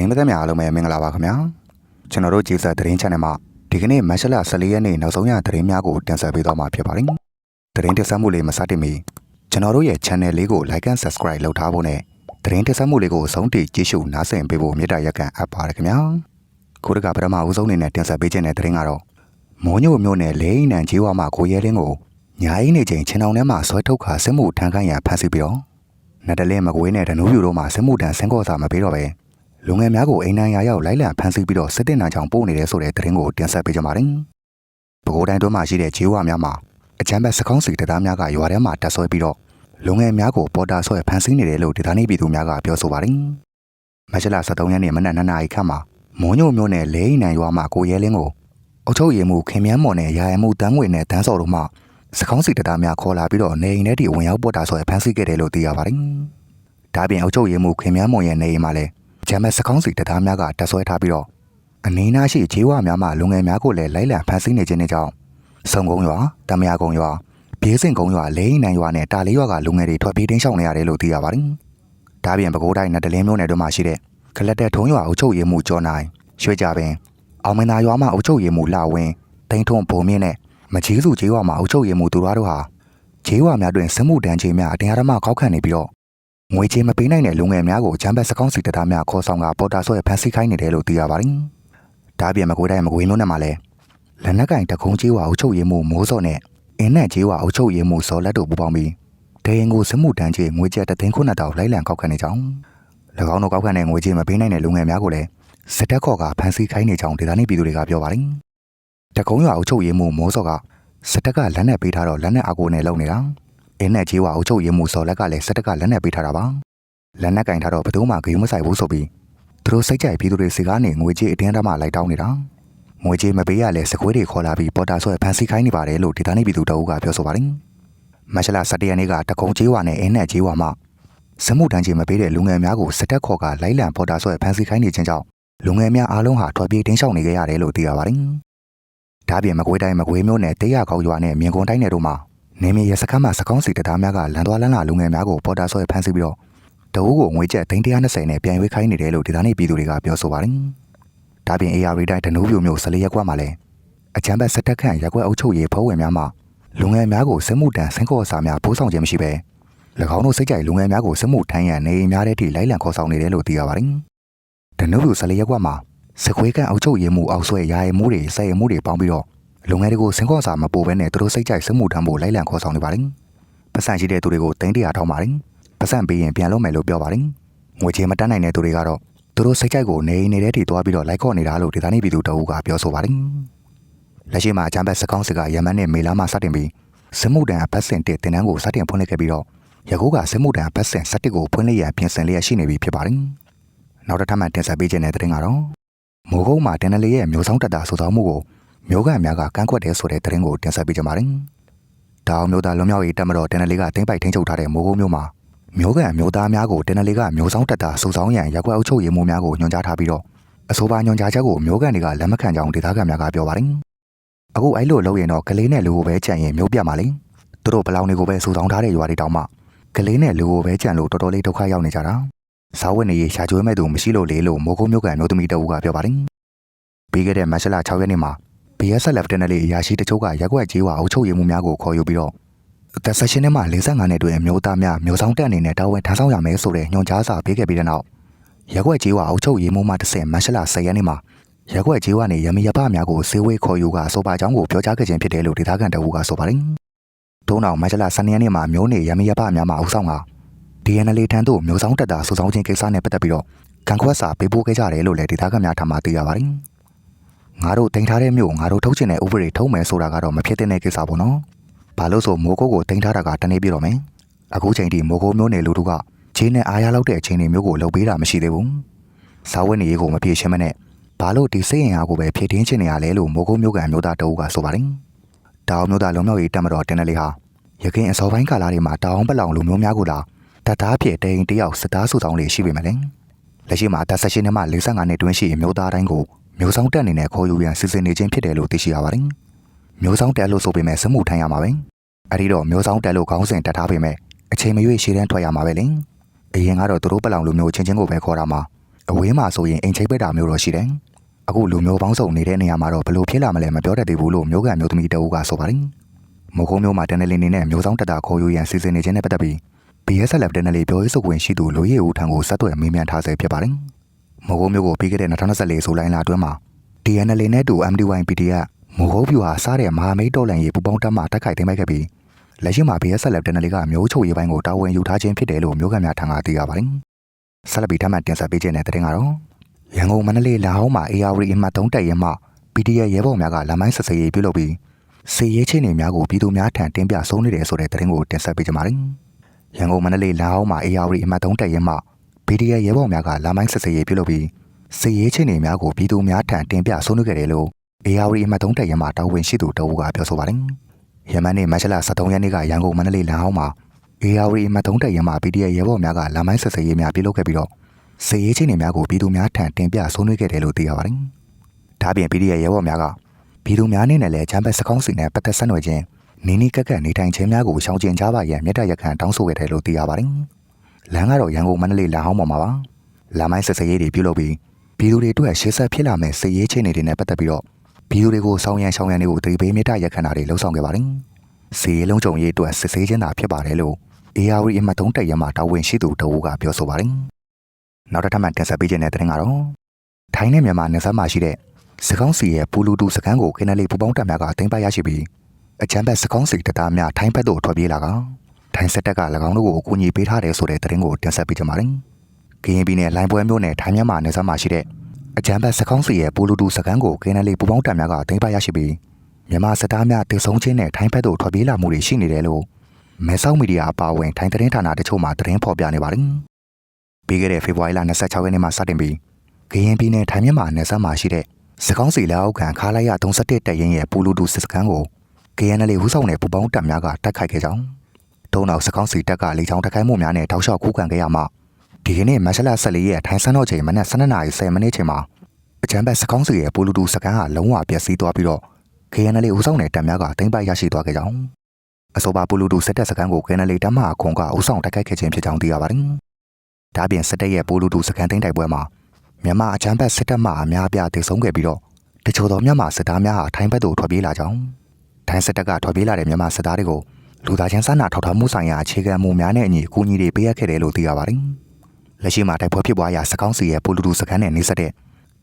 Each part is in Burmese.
သတင်းမသက်များအားလုံးပဲမင်္ဂလာပါခင်ဗျာကျွန်တော်တို့ဂျေဆာသတင်း channel မှာဒီကနေ့မတ်လ14ရက်နေ့နောက်ဆုံးရသတင်းများကိုတင်ဆက်ပေးသွားမှာဖြစ်ပါတယ်သတင်းတင်ဆက်မှုလေးမစတင်မီကျွန်တော်တို့ရဲ့ channel လေးကို like and subscribe လုပ်ထားဖို့နဲ့သတင်းတင်ဆက်မှုလေးကိုအဆုံးထိကြည့်ရှုနားဆင်ပေးဖို့မေတ္တာရက်ခံအပ်ပါတယ်ခင်ဗျာခုတကပထမဦးဆုံးအနေနဲ့တင်ဆက်ပေးခြင်းတဲ့သတင်းကတော့မောညိုမျိုးနဲ့လဲအိမ်နံကြီးဝါမှာကိုရဲလင်းကိုညာအိမ်နေချိန်ချင်းအောင်ထဲမှာဆွဲထုတ်ခါစစ်မှုထမ်းခိုင်းရန်ဖမ်းဆီးပြီးတော့နတ်တလဲမကွေးနဲ့ဒနူးပြူတို့မှာစစ်မှုထမ်းဆင်းကောစာမပေးတော့ပဲ လူငယ်များကိုအိမ်နံရာရောက်လိုက်လံဖမ်းဆီးပြီးတော့စစ်တင်နာကြောင်ပို့နေတဲ့ဆိုတဲ့သတင်းကိုတင်ဆက်ပေးကြပါမယ်။ပဲခူးတိုင်းတွင်းမှာရှိတဲ့ဂျေးဝါများမှာအချမ်းဘက်စကောင်းစီတရားများကရွာထဲမှာတက်ဆွဲပြီးတော့လူငယ်များကိုပေါ်တာဆွဲဖမ်းဆီးနေတယ်လို့ဒေသနေပြည်သူများကပြောဆိုပါတယ်။မတ်လ23ရက်နေ့မနက်2နာရီခန့်မှာမွန်ညိုမျိုးနဲ့လဲအိမ်နံရွာမှာကိုရဲလင်းကိုအုတ်ချုပ်ရည်မှုခင်မြန်းမော်နဲ့ရာရမှုတန်းငွေနဲ့တန်းစော်တို့မှစကောင်းစီတရားများခေါ်လာပြီးတော့နေအိမ်ထဲတီဝင်ရောက်ပေါ်တာဆွဲဖမ်းဆီးခဲ့တယ်လို့သိရပါတယ်။ဒါပြင်အုတ်ချုပ်ရည်မှုခင်မြန်းမော်ရဲ့နေအိမ်မှာလည်း ဂျမ်မက်စကောင်းစီတရားများကတက်ဆွဲထားပြီးတော့အနီးနားရှိခြေဝါများမှလူငယ်များကိုလည်းလိုက်လံဖမ်းဆီးနေခြင်းတွေကြောင့်စုံကုန်းရွာတမယာကုန်းရွာပြေးစင်ကုန်းရွာလိမ့်နံရွာနဲ့တာလေးရွာကလူငယ်တွေထွက်ပြေးတင်းရှောင်နေရတယ်လို့သိရပါတယ်။ဒါပြင်ပဲခူးတိုင်းနတ်တလင်းမြို့နယ်တို့မှာရှိတဲ့ကလတ်တဲ့ထုံးရွာအုပ်ချုပ်ရေးမှုကျော်နိုင်ရွှေကြပင်အောင်မင်သာရွာမှာအုပ်ချုပ်ရေးမှုလာဝင်းတိန်ထွန်းဘုံမြင့်နဲ့မကြီးစုခြေဝါမှာအုပ်ချုပ်ရေးမှုသူတို့တို့ဟာခြေဝါများတွင်စစ်မှုတန်းခြေများအတရားဓမ္မခောက်ခန့်နေပြီးတော့ ငွေချေမပေးနိုင်တဲ့လူငယ်များကိုဂျမ်ဘက်စကောင်းစီတရားများခေါ်ဆောင်ကပေါ်တာဆွဲဖမ်းဆီးခိုင်းနေတယ်လို့သိရပါတယ်။ဒါပြင်မကွေးတိုင်းမကွေးမြို့နယ်မှာလည်းလက်နက်ကင်တကုံကြီးဝါအုပ်ချုပ်ရေးမှုမိုးစော်နဲ့အင်းနဲ့ကြီးဝါအုပ်ချုပ်ရေးမှုစော်လက်တို့ပူးပေါင်းပြီးဒေရင်ကိုစမှုတန်းကြီးငွေကျပ်တသိန်းခုနှစ်တောင်လိုက်လံကောက်ခံနေကြောင်း၎င်းတို့ကောက်ခံတဲ့ငွေချေမပေးနိုင်တဲ့လူငယ်များကိုလည်းစစ်တပ်ခေါ်ကဖမ်းဆီးခိုင်းနေကြောင်းဒေသနေပြည်သူတွေကပြောပါတယ်။တကုံရွာအုပ်ချုပ်ရေးမှုမိုးစော်ကစစ်တပ်ကလက်နက်ပေးထားတော့လက်နက်အကူနဲ့လုံနေတာ အင်းနဲ့ကြီးဝါအုပ်ချုပ်ရေးမှုစော်လက်ကလည်းစစ်တပ်ကလက်နက်ပေးထားတာပါ။လက်နက်ကင်ထားတော့ဘယ်သူမှဂယုမဆိုင်ဘူးဆိုပြီးသူတို့စိတ်ကြိုက်ပြည်သူတွေစီကားနေငွေကြေးအတင်းအဓမ္မလိုက်တောင်းနေတာငွေကြေးမပေးရလဲစကွေးတွေခေါ်လာပြီးပေါ်တာဆွဲဖန်ဆီးခိုင်းနေပါတယ်လို့ဒေသနေပြည်သူတအုပ်ကပြောဆိုပါတယ်မတ်လ17ရက်နေ့ကတကုံကျေးဝါနဲ့အင်းနဲ့ကျေးဝါမှာစမှုတန်းကြီးမပေးတဲ့လူငယ်များကိုစစ်တပ်ခေါ်ကလိုက်လံပေါ်တာဆွဲဖန်ဆီးခိုင်းနေခြင်းကြောင့်လူငယ်များအားလုံးဟာထွက်ပြေးတင်းရှောင်နေကြရတယ်လို့သိရပါတယ်ဒါပြင်မကွေးတိုင်းမကွေးမြို့နယ်တေးရခေါရွာနဲ့မြင်းကုန်းတိုင်းနယ်တို့မှာ နေမြေရစခန်းမှာစကောင်းစီတရားများကလန်သွားလန်းလာလူငယ်များကိုပေါ်တာဆွဲဖမ်းဆီးပြီးတော့တအုပ်ကိုငွေကျပ်320နဲ့ပြန်ရွေးခိုင်းနေတယ်လို့ဒေသနေပြည်သူတွေကပြောဆိုပါတယ်။ဒါပြင် AR တိုင်းဒနူးပြိုမျိုး14ရက်ကွက်မှာလည်းအချမ်းဘက်စက်တက်ခန့်ရက်ကွက်အုပ်ချုပ်ရေးဖွဲ့ဝင်များမှလူငယ်များကိုစစ်မှုတန်းဆင်းခေါ်စာများပိုးဆောင်ခြင်းမရှိဘဲ၎င်းတို့စိတ်ကြိုက်လူငယ်များကိုစစ်မှုထမ်းရန်နေအိမ်များတဲ့ထိလိုက်လံခေါ်ဆောင်နေတယ်လို့သိရပါတယ်။ဒနူးပြို14ရက်ကွက်မှာစခွေးကန်အုပ်ချုပ်ရေးမှုအောက်ဆွဲရာရဲမှုတွေစက်ရဲမှုတွေပေါင်းပြီးတော့ လူငယ်တွေကိုဆင်းခေါ်စာမပို့ဘဲနဲ့သူတို့စိတ်ကြိုက်စစ်မှုထမ်းဖို့လိုက်လံခေါ်ဆောင်နေပါတယ်။ပတ်စံရှိတဲ့သူတွေကိုတင်းတရာထောင်းပါတယ်။ပတ်စံပေးရင်ပြန်လုပ်မယ်လို့ပြောပါတယ်။ငွေချေမတတ်နိုင်တဲ့သူတွေကတော့သူတို့စိတ်ကြိုက်ကိုနေနေတဲ့ထိသွားပြီးတော့လိုက်ခေါ်နေတာလို့ဒေသနေပြည်သူတအုပ်ကပြောဆိုပါတယ်။လက်ရှိမှာအကြမ်းဖက်စကောင်းစစ်ကယမန်နဲ့မေလာမှစတင်ပြီးစစ်မှုတန်းအပတ်စဉ်တစ်တင်တန်းကိုစတင်ဖွင့်လှစ်ခဲ့ပြီးတော့ယခုကစစ်မှုတန်းအပတ်စဉ်17ကိုဖွင့်လှစ်ရန်ပြင်ဆင်လျက်ရှိနေပြီဖြစ်ပါတယ်။နောက်တစ်ထပ်မှတင်ဆက်ပေးခြင်းတဲ့တင်ကတော့မိုးကုန်းမှာတင်နလေးရဲ့မျိုးဆောင်တက်တာစုဆောင်မှုကို မျိုးကန်များကကန့်ကွက်တယ်ဆိုတဲ့တင်ကိုတင်ဆက်ပေးကြပါတယ်။ဒါအောင်မျိုးသားလွန်မြောက်ရေးတက်မတော်တင်နလေးကတင်းပိုက်ထင်းချုပ်ထားတဲ့မိုးကုန်းမျိုးမှာမျိုးကန်မျိုးသားများကိုတင်နလေးကမျိုးဆောင်တက်တာစုဆောင်ရန်ရက်ွက်အုပ်ချုပ်ရေးမှုများကိုညွှန်ကြားထားပြီးတော့အဆိုပါညွှန်ကြားချက်ကိုမျိုးကန်တွေကလက်မခံကြောင်းဒေသခံများကပြောပါတယ်။အခုအဲ့လိုလုပ်ရင်တော့ကလေးနဲ့လူကိုပဲကြံရင်မျိုးပြတ်ပါလိမ့်။သူတို့ဘလောင်တွေကိုပဲစုဆောင်ထားတဲ့ရွာတွေတောင်မှကလေးနဲ့လူကိုပဲကြံလို့တော်တော်လေးဒုက္ခရောက်နေကြတာ။စားဝတ်နေရေးရှာကျွေးမဲ့သူမရှိလို့လေလို့မိုးကုန်းမျိုးကန်မျိုးသမီးတအုပ်ကပြောပါတယ်။ပြီးခဲ့တဲ့မတ်လ6ရက်နေ့မှာ BSLF တင်နလေးအရာရှိတချို့ကရက်ွက်ကြီးဝါအုပ်ချုပ်ရေးမှုများကိုခေါ်ယူပြီးတော့အသက်16နှစ်မှ45နှစ်တွင်အမျိုးသားများမျိုးဆောင်တက်အနေနဲ့တာဝန်ထမ်းဆောင်ရမယ်ဆိုတဲ့ညွှန်ကြားစာပေးခဲ့ပြီးတဲ့နောက်ရက်ွက်ကြီးဝအုပ်ချုပ်ရေးမှူးမှတစ်ဆင့်မတ်လ10ရက်နေ့မှာရက်ွက်ကြီးဝနဲ့ရမီရပများကိုစေဝေးခေါ်ယူကဆိုပါကြောင်းကိုပြောကြားခဲ့ခြင်းဖြစ်တယ်လို့ဒေသခံတအုပ်ကဆိုပါတယ်။ထို့နောက်မတ်လ12ရက်နေ့မှာမျိုးနေရမီရပများမှအုပ်ဆောင်က DNL ထံသို့မျိုးဆောင်တက်တာစုဆောင်ခြင်းကိစ္စနဲ့ပတ်သက်ပြီးတော့ကံခွက်စာပေးပို့ခဲ့ကြတယ်လို့လည်းဒေသခံများထံမှသိရပါတယ်။ ငါတို့တင်ထားတဲ့မြို့ငါတို့ထုတ်ချင်တဲ့ဥပဒေထုတ်မယ်ဆိုတာကတော့မဖြစ်တဲ့ကိစ္စပေါ့နော်။ဘာလို့ဆိုမိုးကိုကိုတင်ထားတာကတနေ့ပြည့်တော့မယ်အခုချိန်ထိမိုးကိုမျိုးနယ်လူတို့ကခြေနဲ့အားရလောက်တဲ့အချိန်တွေမျိုးကိုလှုပ်ပေးတာမရှိသေးဘူးစာဝတ်နေရေးကိုမပြေရှင်းမနဲ့ဘာလို့ဒီစိတ်ရင်အားကိုပဲဖြည့်တင်းချင်နေရလဲလို့မိုးကိုမျိုးကန်မျိုးသားတအုပ်ကဆိုပါတယ်တောင်မျိုးသားလုံမျိုးရေးတက်မတော်တင်တယ်လေဟာရခင်အစောပိုင်းကာလတွေမှာတောင်ပလောင်လူမျိုးများကိုလာတသားဖြစ်တိန်တယောက်စသားစုဆောင်လေးရှိပေမဲ့လည်းလက်ရှိမှာတက်ဆက်ရှင်နဲ့မှ45နှစ်တွင်းရှိမျိုးသားတိုင်းကို မျိုးဆောင်တက်အနေနဲ့ခေါ်ယူရန်စီစဉ်နေခြင်းဖြစ်တယ်လို့သိရှိရပါတယ်မျိုးဆောင်တက်လို့ဆိုပေမဲ့စမှုထမ်းရမှာပဲအဲ့ဒီတော့မျိုးဆောင်တက်လို့ခေါင်းစဉ်တက်ထားပေမဲ့အချိန်မရွေးရှည်တန်းထွက်ရမှာပဲလေအရင်ကတော့သူတို့ပလောင်လူမျိုးချင်းချင်းကိုပဲခေါ်တာမှာအဝေးမှာဆိုရင်အိမ်ချိတ်ပိတ်တာမျိုးတော့ရှိတယ်အခုလူမျိုးပေါင်းစုံနေတဲ့နေရာမှာတော့ဘယ်လိုဖြစ်လာမလဲမပြောတတ်သေးဘူးလို့မျိုးကန်မျိုးသမီးတအူးကဆိုပါတယ်မုံကုန်းမျိုးမှာတန်နယ်လင်းနေနဲ့မျိုးဆောင်တက်တာခေါ်ယူရန်စီစဉ်နေခြင်းနဲ့ပတ်သက်ပြီး BSLF တန်နယ်လီပြောရေးဆိုခွင့်ရှိသူလူရေးဦးထံကိုဆက်သွယ်မေးမြန်းထားဆဲဖြစ်ပါတယ် မုံကုန်းမျိုးကိုပြီးခဲ့တဲ့2024ဆိုလိုင်းလအတွင်းမှာ DNL နဲ့တူ MDY PDF မုံကုန်းပြူဟာစားတဲ့မဟာမိတ်တော်လန်ရေးပူပေါင်းတက်မှတက်ခိုက်သိမ်းပိုက်ခဲ့ပြီးလက်ရှိမှာ BSLF တန်နယ်လီကမျိုးချုပ်ရေးပိုင်းကိုတာဝန်ယူထားခြင်းဖြစ်တယ်လို့မျိုးကန်များထံကသိရပါတယ်ဆက်လက်ပြီးထပ်မံတင်ဆက်ပေးခြင်းတဲ့တဲ့တင်ကတော့ရန်ကုန်မန္တလေးလာဟောင်းမှာ ARD အမှတ်3တက်ရင်မှ PDF ရဲဘော်များကလမ်းမိုင်းဆက်ဆဲရေးပြုလုပ်ပြီးစီရေးချင်းတွေများကိုပြည်သူများထံတင်ပြဆုံးနေတယ်ဆိုတဲ့သတင်းကိုတင်ဆက်ပေးကြပါမယ်။ရန်ကုန်မန္တလေးလာအောင်မှာ ARD အမှတ်3တက်ရင်မှ PDF ရဲဘော်များကလမ်းမိုင်းဆက်ဆဲရေးပြုလုပ်ပြီးစီရေးချင်းတွေများကိုပြည်သူများထံတင်ပြဆုံးနေခဲ့တယ်လို့ ARD အမှတ်3တက်ရင်မှတာဝန်ရှိသူတအူးကပြောဆိုပါတယ်။ယမန်နေ့မတ်လ23ရက်နေ့ကရန်ကုန်မန္တလေးလာအောင်မှာ ARD အမှတ်3တက်ရင်မှ PDF ရဲဘော်များကလမ်းမိုင်းဆက်ဆဲရေးများပြုလုပ်ခဲ့ပြီးတော့စီရေးချင်းတွေများကိုပြည်သူများထံတင်ပြဆုံးနေခဲ့တယ်လို့သိရပါတယ်။ဒါ့အပြင် PDF ရဲဘော်များကပြည်သူများအနေနဲ့လည်းချမ်းဘက်စကောင်းစီနဲ့ပတ်သက်ဆက်နွယ်ခြင်းနီနီကက်ကက်နေထိုင်ခြင်းများကိုရှောင်ကျဉ်ကြပါရန်မြတ်တရခန့်တောင်းဆိုခဲ့တယ်လို့သိရပါတယ်။ လမ်းကတော့ရန်ကုန်မန္တလေးလမ်းဟောင်းပေါ်မှာပါ။လမ်းမိုင်းဆက်စရေးတွေပြုလုပ်ပြီးပြည်သူတွေအတွက်ရှေ့ဆက်ဖြစ်လာမယ့်စည်ရေးချင်းတွေနဲ့ပတ်သက်ပြီးတော့ပြည်သူတွေကိုစောင်းရန်ရှောင်းရန်တွေကိုတတိပေးမြတ်တရခန့်တာတွေလှုံ့ဆော်ခဲ့ပါတယ်။စီရေးလုံးကြုံရေးအတွက်စစ်ဆေးခြင်းသာဖြစ်ပါတယ်လို့ AR အမှတ်3တက်ရမှာတာဝန်ရှိသူတအူးကပြောဆိုပါတယ်။နောက်တစ်ထပ်မှတင်ဆက်ပေးခြင်းတဲ့တဲ့တင်ကတော့ထိုင်းနဲ့မြန်မာနယ်စပ်မှာရှိတဲ့စကောင်းစီရဲ့ပူလူတူစကန်ကိုကင်းနယ်လေးပူပေါင်းတပ်များကတင်ပိုက်ရရှိပြီးအချမ်းဘက်စကောင်းစီတပ်သားများထိုင်းဘက်သို့ထွက်ပြေးလာက ထိုင်းစစ်တပ်က၎င်းတို့ကိုအကူအညီပေးထားတယ်ဆိုတဲ့သတင်းကိုတင်ဆက်ပေးကြပါမယ်။ကရင်ပြည်နယ်လိုင်းပွဲမြို့နယ်ထိုင်းမြန်မာနယ်စပ်မှာရှိတဲ့အချမ်းဘက်စကောင်းစီရဲ့ပူလူတူစကန်ကိုကင်းနယ်လေးပူပေါင်းတပ်များကတင်ပိုက်ရရှိပြီးမြန်မာစစ်သားများတည်ဆုံခြင်းနဲ့ထိုင်းဘက်သို့ထွက်ပြေးလာမှုတွေရှိနေတယ်လို့မဲဆောက်မီဒီယာအပါအဝင်ထိုင်းသတင်းဌာနတချို့မှသတင်းဖော်ပြနေပါတယ်။ပြီးခဲ့တဲ့ဖေဖော်ဝါရီလ26ရက်နေ့မှာစတင်ပြီးကရင်ပြည်နယ်ထိုင်းမြန်မာနယ်စပ်မှာရှိတဲ့စကောင်းစီလက်အောက်ခံခါလိုက်ရ31တက်ရင်ရဲ့ပူလူတူစစ်စခန်းကို KNL ဟူဆောင်တဲ့ပူပေါင်းတပ်များကတိုက်ခိုက်ခဲ့ကြောင်း တုံးနောက်စကောင်းစီတပ်ကလေချောင်းတိုက်ခိုက်မှုများနဲ့တောက်လျှောက်ခုခံခဲ့ရမှဒီကနေ့မတ်လ14ရက်ထိုင်းစန်းတော်ချိန်မနက်12:10မိနစ်ချိန်မှာအချမ်းဘက်စကောင်းစီရဲ့ပူလူတူစခန်းဟာလုံးဝပျက်စီးသွားပြီးတော့ KNL ဟူဆောင်တဲ့တပ်များကတင်ပိုက်ရရှိသွားခဲ့ကြောင်းအဆိုပါပူလူတူစစ်တပ်စခန်းကို KNL တပ်မှအခွန်ကဟူဆောင်တိုက်ခိုက်ခဲ့ခြင်းဖြစ်ကြောင်းသိရပါတယ်။ဒါပြင်စစ်တပ်ရဲ့ပူလူတူစခန်းသိမ်းတိုက်ပွဲမှာမြန်မာအချမ်းဘက်စစ်တပ်မှအများအပြားတည်ဆုံခဲ့ပြီးတော့တချို့သောမြန်မာစစ်သားများဟာထိုင်းဘက်သို့ထွက်ပြေးလာကြောင်းထိုင်းစစ်တပ်ကထွက်ပြေးလာတဲ့မြန်မာစစ်သားတွေကို လူသားချင်းစာနာထောက်ထားမှုဆိုင်ရာအခြေခံမှုများနဲ့အညီအကူအညီတွေပေးအပ်ခဲ့တယ်လို့သိရပါတယ်။လက်ရှိမှာတိုက်ပွဲဖြစ်ပွားရာစကောင်းစီရဲ့ပူလူတူစခန်းနဲ့နေဆက်တဲ့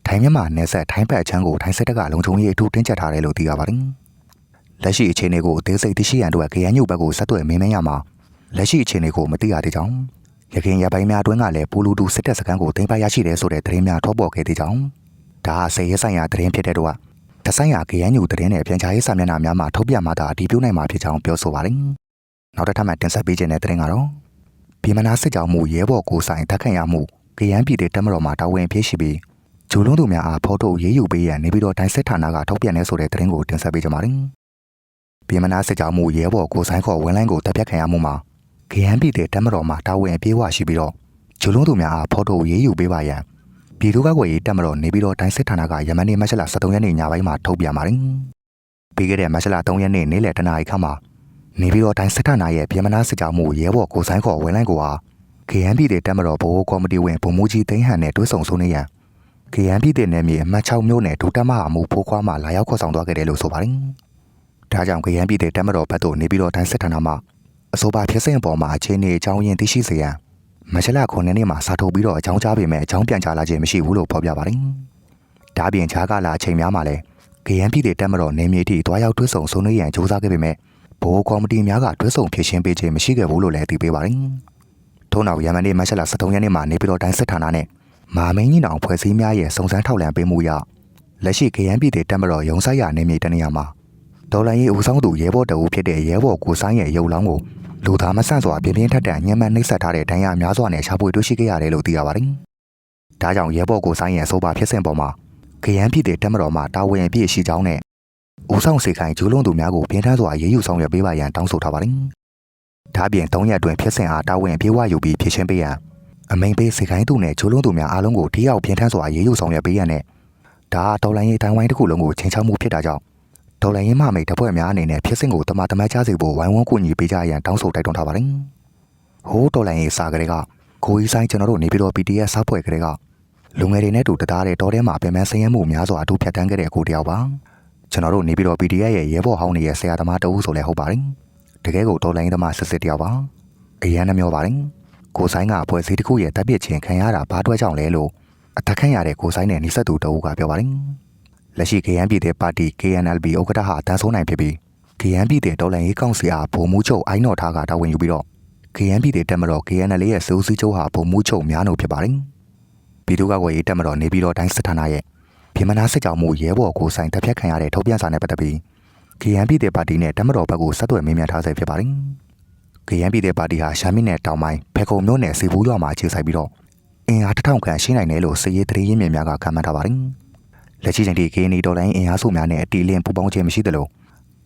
ထိုင်းမြန်မာနယ်စပ်ထိုင်းဘက်အချမ်းကိုထိုင်းစစ်တပ်ကလုံခြုံရေးအထူးတင်းကျပ်ထားတယ်လို့သိရပါတယ်။လက်ရှိအခြေအနေကိုအသေးစိတ်သိရှိရန်အတွက်ခရမ်းညုဘက်ကိုဆက်သွယ်မင်းမင်းရမှာလက်ရှိအခြေအနေကိုမသိရသေးကြောင်းရခိုင်ရပိုင်းများအတွင်းကလည်းပူလူတူစစ်တပ်စခန်းကိုတင်ပိုက်ရရှိတယ်ဆိုတဲ့သတင်းများထွက်ပေါ်ခဲ့သေးကြောင်းဒါဟာစေရဲဆိုင်ရာသတင်းဖြစ်တဲ့တော့ တဆိုင်ရာခရမ်းညူသတင်းနဲ့ပြန်ချရေးစာမျက်နှာများမှာထုတ်ပြန်မှသာအတည်ပြုနိုင်မှာဖြစ်ကြောင်းပြောဆိုပါတယ်။နောက်တစ်ထပ်မှတင်ဆက်ပေးခြင်းတဲ့သတင်းကတော့ပြည်မနာစစ်ကြောင်းမှုရဲဘော်ကိုဆိုင်တက်ခန့်ရမှုခရမ်းပြည်တဲ့တက်မတော်မှာတာဝန်ဖြစ်ရှိပြီးဂျိုလုံးသူများအားဖော်ထုတ်ရေးယူပေးရန်နေပြီးတော့တိုင်းစစ်ဌာနကထုတ်ပြန်နေဆိုတဲ့သတင်းကိုတင်ဆက်ပေးကြပါမယ်။ပြည်မနာစစ်ကြောင်းမှုရဲဘော်ကိုဆိုင်ခေါ်ဝန်လိုင်းကိုတပ်ဖြတ်ခံရမှုမှာခရမ်းပြည်တဲ့တက်မတော်မှာတာဝန်ပြေးဝရှိပြီးတော့ဂျိုလုံးသူများအားဖော်ထုတ်ရေးယူပေးပါရန် ပြည်သူ့ကာကွယ်ရေးတပ်မတော်နေပြီးတော့တိုင်းစစ်ဌာနကယမန်နေ့မတ်လ23ရက်နေ့ညပိုင်းမှာထုတ်ပြန်ပါတယ်။ပြီးခဲ့တဲ့မတ်လ3ရက်နေ့နေ့လယ်တနာရီခန့်မှာနေပြီးတော့တိုင်းစစ်ဌာနရဲ့ပြည်မနာစစ်ကြောမှုရဲဘော်ကိုဆိုင်ခေါ်ဝင်လိုက်ကိုဟာ KNP တဲ့တပ်မတော်ဗဟိုကော်မတီဝင်ဗိုလ်မှူးကြီးသိန်းဟန်နဲ့တွဲဆုံဆွေးနွေးရန် KNP တဲ့နယ်မြေအမှတ်6မြို့နယ်ဒုတပ်မဟာမှုဖိုးခွားမှလာရောက်ခေါ်ဆောင်သွားခဲ့တယ်လို့ဆိုပါတယ်။ဒါကြောင့် KNP တဲ့တပ်မတော်ဘက်သို့နေပြီးတော့တိုင်းစစ်ဌာနမှအဆိုပါဖြစ်စဉ်အပေါ်မှာအခြေအနေအကြောင်းရင်းသိရှိစေရန် မချလာခုနှစ်နှစ်မှာစာထုတ်ပြီးတော့အကြောင်းကြားပေမဲ့အကြောင်းပြန်ကြားလာခြင်းမရှိဘူးလို့ဖော်ပြပါတယ်။ဒါပြင်ခြားကလာအချိန်များမှာလဲ KNP တွေတက်မတော်နေမြေတီတွားရောက်တွဲဆုံဆွေးနွေးရန်ကြိုးစားခဲ့ပေမဲ့ဘိုးကော်မတီများကတွဲဆုံဖြစ်ရှင်းပေးခြင်းမရှိခဲ့ဘူးလို့လည်းသိပေးပါတယ်။ထို့နောက်ယမန်နေ့မချလာ73ရက်နေ့မှာနေပြည်တော်တိုင်းစစ်ဌာနနဲ့မာမင်းကြီးနောင်ဖွဲ့စည်းများရဲ့စုံစမ်းထောက်လှမ်းပေးမှုရလက်ရှိ KNP တွေတက်မတော်ရုံဆိုင်ရနေမြေတနေရာမှာဒေါ်လာရေးဦးဆောင်သူရဲဘော်တအူဖြစ်တဲ့ရဲဘော်ကိုဆိုင်ရဲ့ရုပ်လောင်းကို လူသားမဆန့်စွာပြင်းပြင်းထန်ထန်ညှဉ်းပန်းနှိပ်စက်ထားတဲ့ဒဏ်ရာများစွာနဲ့ရှာဖွေတွေ့ရှိခဲ့ရတယ်လို့သိရပါတယ်။ဒါကြောင့်ရဲဘော်ကိုဆိုင်ရဲ့အဆိုပါဖြစ်စဉ်ပေါ်မှာခရမ်းပြည်တဲ့တက်မတော်မှတာဝန်အပြည့်ရှိကြောင်းနဲ့ဦးဆောင်စေခိုင်ဂျူးလုံးသူများကိုပြင်းထန်စွာရေးယူဆောင်ရွက်ပေးပါရန်တောင်းဆိုထားပါတယ်။ဒါပြင်၃ရက်အတွင်းဖြစ်စဉ်အားတာဝန်အပြည့်ဝယူပြီးဖြစ်ရှင်းပေးရန်အမိန်ပေးစေခိုင်သူနဲ့ဂျူးလုံးသူများအားလုံးကိုထိရောက်ပြင်းထန်စွာရေးယူဆောင်ရွက်ပေးရန်နဲ့ဒါတော်လိုင်းရေးတိုင်းဝိုင်းတစ်ခုလုံးကိုချိန်ချောက်မှုဖြစ်တာကြောင့် ဒေါ်လာရင်းမမိတ်တပ်ဖွဲ့များအနေနဲ့ဖြစ်စဉ်ကိုတမတမချစေဖို့ဝိုင်းဝန်းကူညီပေးကြရန်တောင်းဆိုတိုက်တွန်းထားပါတယ်။ဟိုးဒေါ်လာရင်းစာကလေးကကိုကြီးဆိုင်ကျွန်တော်တို့နေပြည်တော် PDF စောက်ဖွဲ့ကလေးကလူငယ်တွေနဲ့တူတသားတဲ့တော်ထဲမှာပြန်မဆင်းရဲမှုများစွာအတူဖြတ်တန်းခဲ့တဲ့ကိုတယောက်ပါကျွန်တော်တို့နေပြီးတော့ PDF ရဲ့ရဲဘော်ဟောင်းတွေရဲ့ဆရာသမားတဦးဆိုလဲဟုတ်ပါတယ်တကယ်ကိုတော်လိုင်းသမားစစ်စစ်တယောက်ပါအရန်နှမျောပါတယ်ကိုဆိုင်ကအဖွဲ့အစည်းတစ်ခုရဲ့တပ်ပစ်ခြင်းခံရတာဘာတွဲကြောင့်လဲလို့အသက်ခံရတဲ့ကိုဆိုင်နဲ့နှိစက်သူတဦးကပြောပါတယ် လက်ရှိ KN ပြည်တဲ့ပါတီ KNLB ဥက္ကဋ္ဌဟာတန်းဆိုးနိုင်ဖြစ်ပြီး KN ပြည်တဲ့တော်လိုင်းရေးကောင်စီအားဗိုလ်မှူးချုပ်အိုင်းတော်ထားကတာဝန်ယူပြီးတော့ KN ပြည်တဲ့တက်မတော် KNL ရဲ့စိုးစည်းချုပ်ဟာဗိုလ်မှူးချုပ်များလို့ဖြစ်ပါတယ်ပြည်သူ့ကာကွယ်ရေးတက်မတော်နေပြည်တော်တိုင်းစစ်ဌာနရဲ့ပြည်မနာစစ်ကြောင်မှုရဲဘော်ကိုဆိုင်တပ်ဖြတ်ခံရတဲ့ထုတ်ပြန်စာနဲ့ပတ်သက်ပြီး KN ပြည်တဲ့ပါတီနဲ့တက်မတော်ဘက်ကိုဆက်သွယ်မေးမြန်းထားဆဲဖြစ်ပါတယ်။ KN ပြည်တဲ့ပါတီဟာရှာမင်းနဲ့တောင်ပိုင်းဖေခုံမြို့နယ်စီဘူးရွာမှာခြေဆိုင်ပြီးတော့အင်အားတစ်ထောင်ခန့်ရှိနိုင်တယ်လို့စစ်ရေးသတင်းရင်းမြစ်များကခန့်မှန်းထားပါတယ်။ လက်ရှိချိန်ထိ KN ဒေါ်လိုင်းအင်အားစုများနဲ့အတီလင်းပူးပေါင်းခြင်းမရှိသလို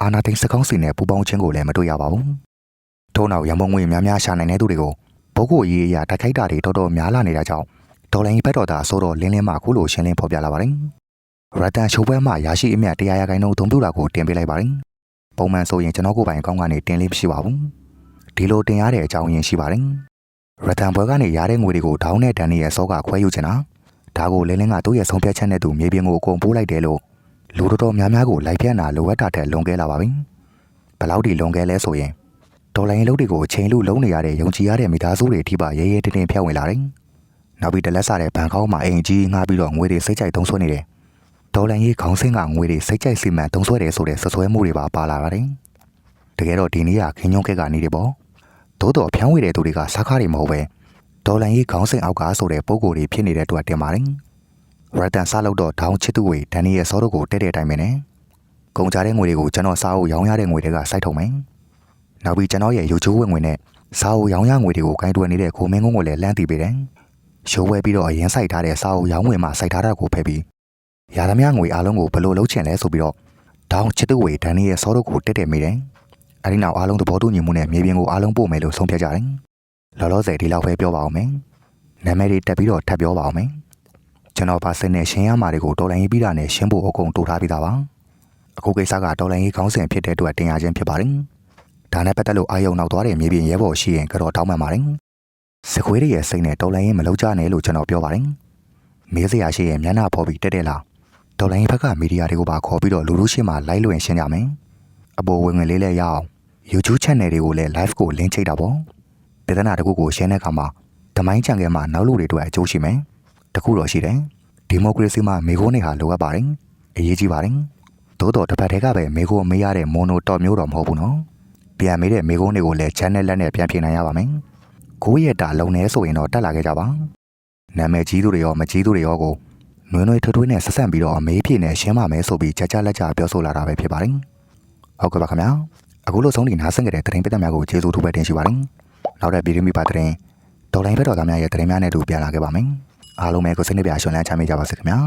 အာနာသိန်းစကောင်းစီနဲ့ပူးပေါင်းခြင်းကိုလည်းမတွေ့ရပါဘူး။ထို့နောက်ရမုံငွေများများရှာနိုင်တဲ့သူတွေကိုပုဂ္ဂိုလ်ရေးအရာတိုက်ခိုက်တာတွေတော်တော်များလာနေတာကြောင့်ဒေါ်လိုင်းဘက်တော်သားဆိုတော့လင်းလင်းမှခုလိုရှင်းလင်းဖော်ပြလာပါတယ်။ရတန်ရှိုးပွဲမှာရရှိအမြတ်တရားရခိုင်နှုန်းသုံးပြတာကိုတင်ပေးလိုက်ပါတယ်။ပုံမှန်ဆိုရင်ကျွန်တော်ကိုယ်ပိုင်အကောင့်ကနေတင်လေးမရှိပါဘူးဒီလိုတင်ရတဲ့အကြောင်းရင်းရှိပါတယ်ရတန်ဘွဲကနေရတဲ့ငွေတွေကိုဒေါင်းနဲ့ဒန်နီရဲ့စောကခွဲယူချင်တာ ဒါကိုလင်းလင်းကသူ့ရဲ့ဆုံးဖြတ်ချက်နဲ့သူမြေပြင်ကိုအကုန်ပိုးလိုက်တယ်လို့လူတော်တော်များများကိုလိုက်ပြတ်နာလိုအပ်တာတဲ့လွန်ခဲ့လာပါပြီဘယ်လောက်ဒီလွန်ခဲ့လဲဆိုရင်ဒေါ်လာရင်းလုံးတွေကိုအချိန်လူလုံးနေရတဲ့ယုံကြည်ရတဲ့မိသားစုတွေအထိပါရဲရဲတင်းတင်းဖျက်ဝင်လာတယ်နောက်ပြီးတလက်စားတဲ့ဘန်ကောက်မှာအိမ်ကြီးငှားပြီးတော့ငွေတွေစိတ်ကြိုက်သုံးဆွဲနေတယ်ဒေါ်လာရေးခေါင်းစင်းကငွေတွေစိတ်ကြိုက်စီမံသုံးဆွဲတယ်ဆိုတဲ့ဆွဆွဲမှုတွေပါပါလာပါတယ်တကယ်တော့ဒီနေ့ကခင်းညုံးခက်ကနေတယ်ပေါ့သို့တော်ဖြောင်းဝေတဲ့သူတွေကစားကားတွေမဟုတ်ပဲ ဒေါ်လာရေးခေါင်းစင်းအောက်ကဆိုတဲ့ပုံကိုယ်တွေဖြစ်နေတဲ့အတွက်တင်ပါတယ်ရတန်စားလို့တော့ဒေါင်းချစ်သူဝေဒန်နီရဲ့စောတို့ကိုတဲ့တဲ့အတိုင်းပဲနဲ့ကုန်ကြတဲ့ငွေတွေကိုကျွန်တော်စားဖို့ရောင်းရတဲ့ငွေတွေကစိုက်ထုံမယ်နောက်ပြီးကျွန်တော်ရဲ့ရုပ်ချိုးဝင်ငွေနဲ့စားဖို့ရောင်းရငွေတွေကိုဂိုင်းတွယ်နေတဲ့ကိုမင်းကုန်းကိုလည်းလမ်းတီးပေးတယ်ရှိုးဝဲပြီးတော့အရင်စိုက်ထားတဲ့စားဖို့ရောင်းငွေမှာစိုက်ထားတာကိုဖယ်ပြီးရသမျှငွေအားလုံးကိုဘယ်လိုလုပ်ချင်လဲဆိုပြီးတော့ဒေါင်းချစ်သူဝေဒန်နီရဲ့စောတို့ကိုတက်တက်မိတယ်အဲဒီနောက်အားလုံးသဘောတူညီမှုနဲ့မြေပြင်ကိုအားလုံးပို့မယ်လို့ဆုံးဖြတ်ကြတယ် လောလောဆယ်ဒီလောက်ပဲပြောပါအောင်မယ်နာမည်တွေတက်ပြီးတော့ထပ်ပြောပါအောင်မယ်ကျွန်တော်ပါစင်နဲ့ရှင်းရမှာတွေကိုတော်လိုင်းရေးပြီးတာနဲ့ရှင်းဖို့အကုန်တူထားပြီးသားပါအခုကိစ္စကတော်လိုင်းရေးခေါင်းစဉ်ဖြစ်တဲ့အတွက်တင်ရခြင်းဖြစ်ပါတယ်ဒါနဲ့ပတ်သက်လို့အာယုံနောက်သွားတဲ့မြေပြင်ရဲဘော်ရှိရင်ကတော့တောင်းပန်ပါတယ်စခွေးတွေရဲ့စိတ်နဲ့တော်လိုင်းရေးမလုပ်ကြနဲ့လို့ကျွန်တော်ပြောပါတယ်မေးစရာရှိရင်မျက်နှာဖော်ပြီးတက်တက်လာတော်လိုင်းရေးဘက်ကမီဒီယာတွေကိုပါခေါ်ပြီးတော့လူလူရှင်းမှာလိုက်လွင်ရှင်းကြမယ်အပေါ်ဝင်ဝင်လေးလေးရအောင် YouTube channel တွေကိုလည်း live ကို link ချိတ်တာပေါ့ ပြဿနာတစ်ခုကိုရှင်းတဲ့အခါမှာတမိုင်းချန်ကဲမှာနောက်လူတွေအတွက်အကျိုးရှိမယ်တခုတော့ရှိတယ်ဒီမိုကရေစီမှာမေခိုးနေဟာလိုအပ်ပါတယ်အရေးကြီးပါတယ်သို့တော့တစ်ဖက်တည်းကပဲမေခိုးမေးရတဲ့မိုနိုတော့မျိုးတော့မဟုတ်ဘူးနော်ပြန်မေးတဲ့မေခိုးတွေကိုလည်း channel လက်နဲ့ပြန်ပြင်နိုင်ရပါမယ်ကိုယ့်ရဲ့တာလုံနေဆိုရင်တော့တက်လာခဲ့ကြပါနာမည်ကြီးသူတွေရောမကြီးသူတွေရောကိုနွေးနွေးထွထွေးနဲ့ဆက်ဆံပြီးတော့အမေးဖြေနဲ့ရှင်းပါမယ်ဆိုပြီးကြကြလက်ကြပြောဆိုလာတာပဲဖြစ်ပါတယ်ဟုတ်ကဲ့ပါခင်ဗျာအခုလိုဆုံးဒီနားဆင်ကြတဲ့သတင်းပဒများကိုကျေးဇူးတူပဲတင်ရှိပါတယ် နောက်တဲ့ဗီဒီယိုမိပါသတင်းဒေါ်လိုင်းဘက်တော်သားများရဲ့သတင်းများနဲ့တူပြန်လာခဲ့ပါမယ်အားလုံးပဲကိုစိတ်နှပြရှင်လန်းချမ်းမြေ့ကြပါစေခင်ဗျာ